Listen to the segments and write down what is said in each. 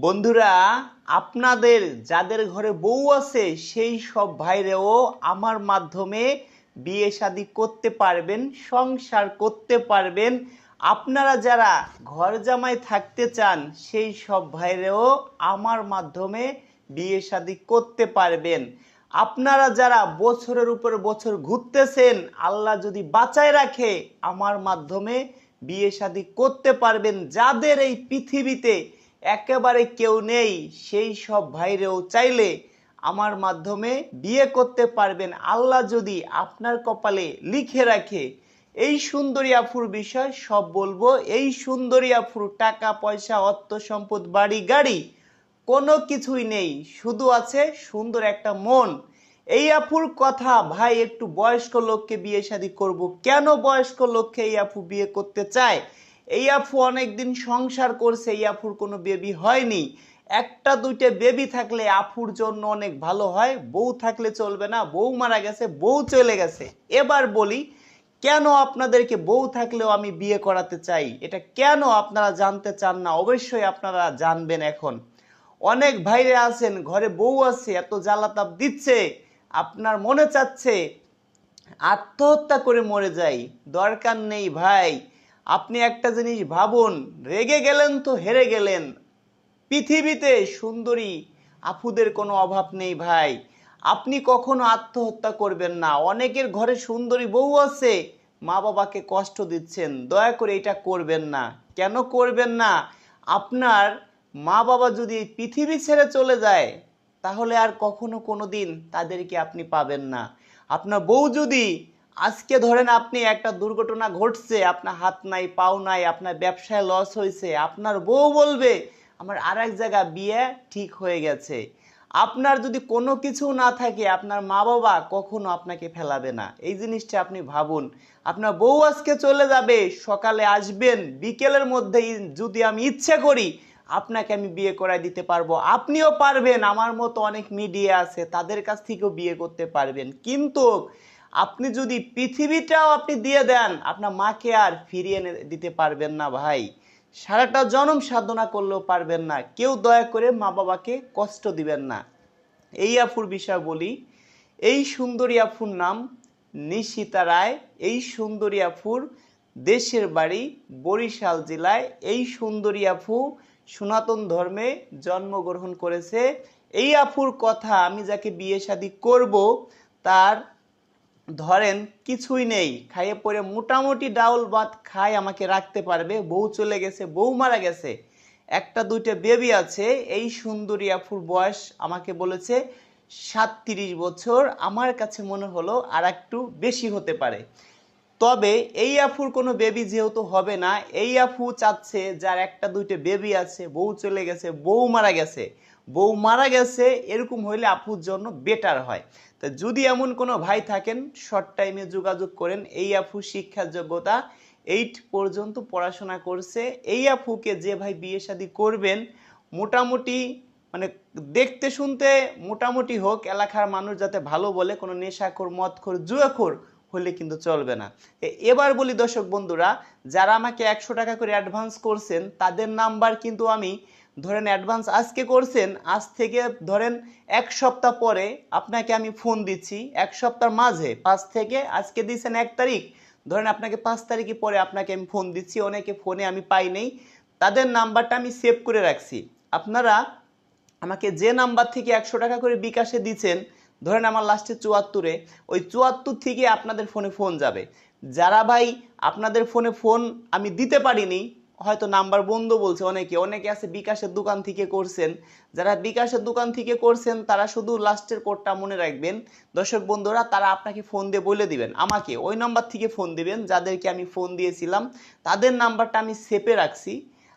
বন্ধুরা, আপনাদের, যাদের ঘরে বউ আছে, সেই সব ভাইরেও আমার মাধ্যমে বিয়ে শাদী করতে পারবেন, সংসার করতে পারবেন। আপনারা যারা ঘর জামাই থাকতে চান, সেই সব ভাইরেও আমার মাধ্যমে বিয়ে শাদী করতে পারবেন। আপনারা যারা বছরের উপর বছর ঘুরতেছেন, আল্লাহ যদি বাঁচায় রাখে, আমার মাধ্যমে বিয়ে শাদী করতে পারবেন। যাদের এই পৃথিবীতে একেবারে কেউ নেই, সেই সব ভাইরেও চাইলে আমার মাধ্যমে বিয়ে করতে পারবেন। আল্লাহ যদি আপনার কপালে লিখে রাখে, এই সুন্দরী আফুর বিষয় সব বলব, এই সুন্দরী আফুর টাকা, পয়সা, অর্থ, সম্পদ, বাড়ি, গাড়ি, কোনো কিছুই নেই। শুধু আছে সুন্দর একটা মন। এই আফুর কথা ভাই একটু বয়স্ক লোককে বিয়ে শাদী করব। কেন বয়স্ক লোককে এই আফু বিয়ে করতে চায়? এই আফু অনেকদিন সংসার করছে, এই আফুর কোনো বেবি হয়নি। একটা, দুইটা বেবি থাকলে আফুর জন্য অনেক ভালো হয়। বউ থাকলে চলবে না। বউ মারা গেছে, বউ চলে গেছে। এবার বলি, কেন আপনাদেরকে বউ থাকলেও আমি বিয়ে করাতে চাই? এটা কেন আপনারা জানতে চান না? অবশ্যই আপনারা জানবেন এখন। অনেক ভাইরে আছেন, ঘরে বউ আছে, এত জ্বালাতাপ দিচ্ছে, আপনার মনে চাচ্ছে, আত্মহত্যা করে মরে যাই। দরকার নেই ভাই। আপনি একটা জিনিস ভাবুন, রেগে গেলেন তো হেরে গেলেন। পৃথিবীতে সুন্দরী আফুদের কোনো অভাব নেই ভাই। আপনি কখনো আত্মহত্যা করবেন না। অনেকের ঘরে সুন্দরী বউ আছে, মা বাবাকে কষ্ট দিচ্ছেন, দয়া করে এটা করবেন না। কেন করবেন না? আপনার মা বাবা যদি পৃথিবী ছেড়ে চলে যায়, তাহলে আর কখনো কোনো দিন তাদেরকে আপনি পাবেন না। আপনার বউ যদি আজকে ধরেন আপনি একটা দুর্ঘটনা ঘটছে, আপনার হাত নাই, পাও নাই, আপনার ব্যবসায় লস হয়েছে, আপনার বউ বলবে, আমার আর এক জায়গা বিয়ে ঠিক হয়ে গেছে। আপনার যদি কোনো কিছু না থাকে, আপনার মা বাবা কখনো আপনাকে ফেলাবে না। এই জিনিসটা আপনি ভাবুন। আপনার বউ আজকে চলে যাবে, সকালে আসবেন, বিকেলের মধ্যে যদি আমি ইচ্ছে করি, আপনাকে আমি বিয়ে করাই দিতে পারব। আপনিও পারবেন, আমার মতো অনেক মিডিয়া আছে, তাদের কাছ থেকেও বিয়ে করতে পারবেন। কিন্তু আপনি যদি পৃথিবীটাও আপনি দিয়ে দেন, আপনার মাকে আর ফিরিয়ে দিতে পারবেন না ভাই। সারাটা জনম সাধনা করলেও পারবেন না। কেউ দয়া করে মা বাবাকে কষ্ট দিবেন না। এই আফুর বিষয় বলি, এই সুন্দরী আফুর নাম নিশিতা রায়, এই সুন্দরী আফুর দেশের বাড়ি বরিশাল জেলায়, এই সুন্দরী আফু সনাতন ধর্মে জন্মগ্রহণ করেছে। এই আফুর কথা আমি যাকে বিয়ে শাদী করব, তার ধরেন কিছুই নেই, খাইয়ে পরে মোটামুটি ডাউল ভাত খাই আমাকে রাখতে পারবে, বউ চলে গেছে, বউ মারা গেছে। একটা দুইটা বেবি আছে, এই সুন্দরী আফুর বয়স আমাকে বলেছে সাতত্রিশ বছর, আমার কাছে মনে হলো আর একটু বেশি হতে পারে। তবে এই আফুর কোনো বেবি যেহেতু হবে না, এই আফু চাচ্ছে যার একটা দুইটা বেবি আছে, বউ চলে গেছে, বউ মারা গেছে। বউ মারা গেছে, এরকম হইলে আপুর জন্য বেটার হয়। তা যদি এমন কোনো ভাই থাকেন শর্ট টাইমে যোগাযোগ করেন, এই আপু শিক্ষার যোগ্যতা এইট পর্যন্ত পড়াশোনা করছে, এই আপুকে যে ভাই বিয়ে শাদী করবেন, মোটামুটি মানে দেখতে শুনতে মোটামুটি হোক, এলাকার মানুষ যাতে ভালো বলে, কোনো নেশাখোর, মদখোর, জুয়াখোর হলে কিন্তু চলবে না। এবার বলি দর্শক বন্ধুরা, যারা আমাকে একশো টাকা করে অ্যাডভান্স করছেন, তাদের নাম্বার কিন্তু আমি ধরেন অ্যাডভান্স আজকে করছেন, আজ থেকে ধরেন এক সপ্তাহ পরে আপনাকে আমি ফোন দিচ্ছি, এক সপ্তাহ মাঝে, পাঁচ থেকে আজকে দিয়েছেন এক তারিখ, ধরেন আপনাকে পাঁচ তারিখে পরে আপনাকে আমি ফোন দিচ্ছি, অনেকে ফোনে আমি পাই নেই, তাদের নাম্বারটা আমি সেভ করে রাখছি। আপনারা আমাকে যে নাম্বার থেকে একশো টাকা করে বিকাশে দিচ্ছেন, ধরেন আমার লাস্টে চুয়াত্তরে, ওই চুয়াত্তর থেকে আপনাদের ফোনে ফোন যাবে। যারা ভাই, আপনাদের ফোনে ফোন আমি দিতে পারিনি হয়তো নাম্বার বন্ধ বলছে অনেকে অনেকে আছে বিকাশের দোকান থেকে করছেন। যারা বিকাশের দোকান থেকে করছেন, তারা শুধু লাস্টের কোডটা মনে রাখবেন। দর্শক বন্ধুরা, তারা আপনাকে ফোন দিয়ে বলে দিবেন, আমাকে ওই নাম্বার থেকে ফোন দিবেন, যাদেরকে আমি ফোন দিয়েছিলাম। তাদের নাম্বারটা আমি সেপে রাখছি।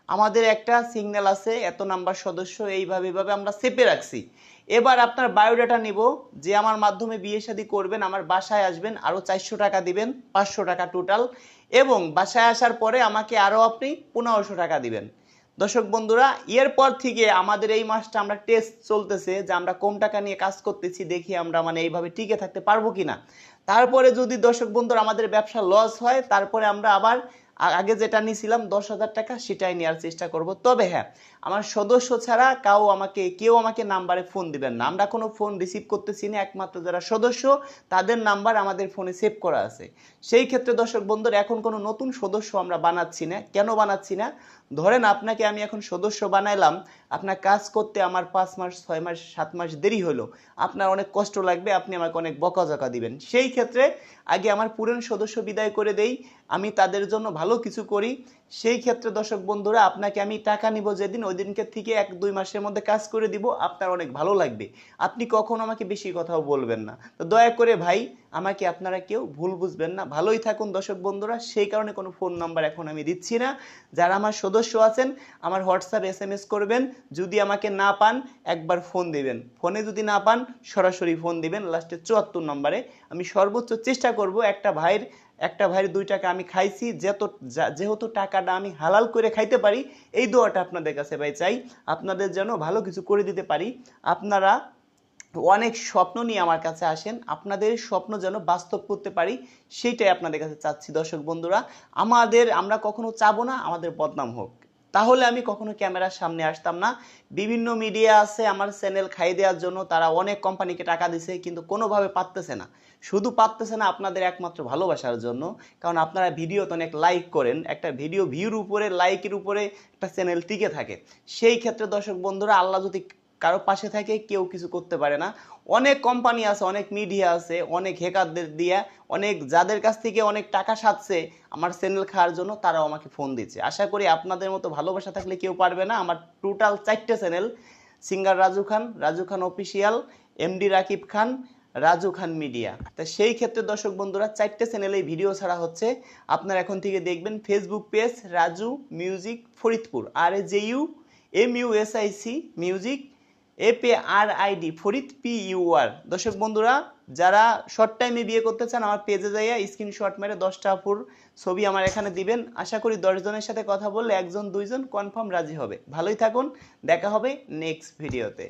আমাদের একটা সিগন্যাল আছে, এত নাম্বার সদস্য, এইভাবে এইভাবে আমরা সেপে রাখছি। এবার আপনার বায়োডাটা নিব, যে আমার মাধ্যমে বিয়ে শাদী করবেন, আমার বাসায় আসবেন আরও চারশো টাকা দিবেন, পাঁচশো টাকা টোটাল। এবং বাসায় আসার পরে আমাকে আরও আপনি পনেরোশো টাকা দিবেন। দর্শক বন্ধুরা, এরপর থেকে আমাদের এই মাসটা আমরা টেস্ট চলতেছে যে আমরা কম টাকা নিয়ে কাজ করতেছি, দেখি আমরা মানে এইভাবে টিকে থাকতে পারব কিনা। তারপরে যদি দর্শক বন্ধুরা আমাদের ব্যবসা লস হয়, তারপরে আমরা আবার আগে যেটা নিয়েছিলাম দশ হাজার টাকা, সেটাই নেওয়ার চেষ্টা করব। তবে হ্যাঁ আমার সদস্য ছাড়া কাউ আমাকে, কেউ আমাকে নাম্বারে ফোন দিবেন না। আমরা কোনো ফোন রিসিভ করতেছি না, একমাত্র যারা সদস্য, তাদের নাম্বার আমাদের ফোনে সেভ করা আছে। সেই ক্ষেত্রে দর্শক বন্ধুরা, এখন কোনো নতুন সদস্য আমরা বানাচ্ছি না। কেন বানাচ্ছি না? ধরেন আপনাকে আমি এখন সদস্য বানাইলাম, আপনার কাজ করতে আমার পাঁচ মাস, ছয় মাস, সাত মাস দেরি হলো, আপনার অনেক কষ্ট লাগবে, আপনি আমাকে অনেক বকাঝকা দিবেন। সেই ক্ষেত্রে আগে আমার পুরনো সদস্য বিদায় করে দেই, আমি তাদের জন্য ভালো কিছু করি সেই ক্ষেত্রে দর্শক বন্ধুরা, আপনাকে আমি টাকা নিব যেদিন, ওই দিনকে থেকে এক, দুই মাসের মধ্যে কাজ করে দিব, আপনার অনেক ভালো লাগবে। আপনি কখনো আমাকে বেশি কথাও বলবেন না। তো দয়া করে ভাই, আমাকে আপনারা কেউ ভুল বুঝবেন না। ভালোই থাকুন দর্শক বন্ধুরা, সেই কারণে কোনো ফোন নাম্বার এখন আমি দিচ্ছি না। যারা আমার সদস্য আছেন, আমার হোয়াটসঅ্যাপ এস এম এস করবেন, যদি আমাকে না পান, একবার ফোন দিবেন। ফোনে যদি না পান, সরাসরি ফোন দিবেন, লাস্টে চুয়াত্তর নম্বরে। আমি সর্বোচ্চ চেষ্টা করব একটা ভাইয়ের একটা ভাইয়ের দুই টাকা আমি খাইছি যেহেতু যেহেতু টাকাটা আমি হালাল করে খাইতে পারি, এই দোয়াটা আপনাদের কাছে ভাই চাই, আপনাদের যেন ভালো কিছু করে দিতে পারি। আপনারা অনেক স্বপ্ন নিয়ে আমার কাছে আসেন, আপনাদের স্বপ্ন যেন বাস্তব করতে পারি, সেইটাই আপনাদের কাছে চাচ্ছি দর্শক বন্ধুরা। আমাদের আমরা কখনো চাবো না, আমাদের বদনাম হোক। তাহলে আমি কখনো ক্যামেরার সামনে আসতাম না। বিভিন্ন মিডিয়া আছে আমার চ্যানেল খাই দেওয়ার জন্য, তারা অনেক কোম্পানিকে টাকা দিছে, কিন্তু কোনোভাবে পারতেছে না। শুধু পারতেছে না, আপনাদের একমাত্র ভালোবাসার জন্য। কারণ আপনারা ভিডিও তো অনেক লাইক করেন, একটা ভিডিও ভিউর উপরে লাইকের উপরে একটা চ্যানেল টিকে থাকে। সেই ক্ষেত্রে দর্শক বন্ধুরা, আল্লাহ যদি কারও পাশে থাকে কেউ কিছু করতে পারে না। অনেক কোম্পানি আছে, অনেক মিডিয়া আছে, অনেক হেকারদের দিয়ে, অনেক যাদের কাছ থেকে অনেক টাকা সাজছে আমার চ্যানেল খাওয়ার জন্য তারাও আমাকে ফোন দিচ্ছে। আশা করি আপনাদের মতো ভালোবাসা থাকলে কেউ পারবে না। আমার টোটাল চারটে channel singer Raju Khan Raju Khan official MD Rakib Khan, Raju Khan media তা সেই ক্ষেত্রে দর্শক বন্ধুরা, চারটে চ্যানেলে ভিডিও ছাড়া হচ্ছে। আপনারা এখন থেকে দেখবেন Facebook page Raju music Faridpur. R A J U M U S I C music এ পে আর ID Farid P U R দর্শক বন্ধুরা, যারা শর্ট টাইমে বিয়ে করতে চান, আমার পেজে যাইয়া স্ক্রিনশট মেরে দশটা ফুর ছবি আমার এখানে দিবেন। আশা করি দশজনের সাথে কথা বললে একজন, দুইজন কনফার্ম রাজি হবে। ভালোই থাকুন, দেখা হবে নেক্সট ভিডিওতে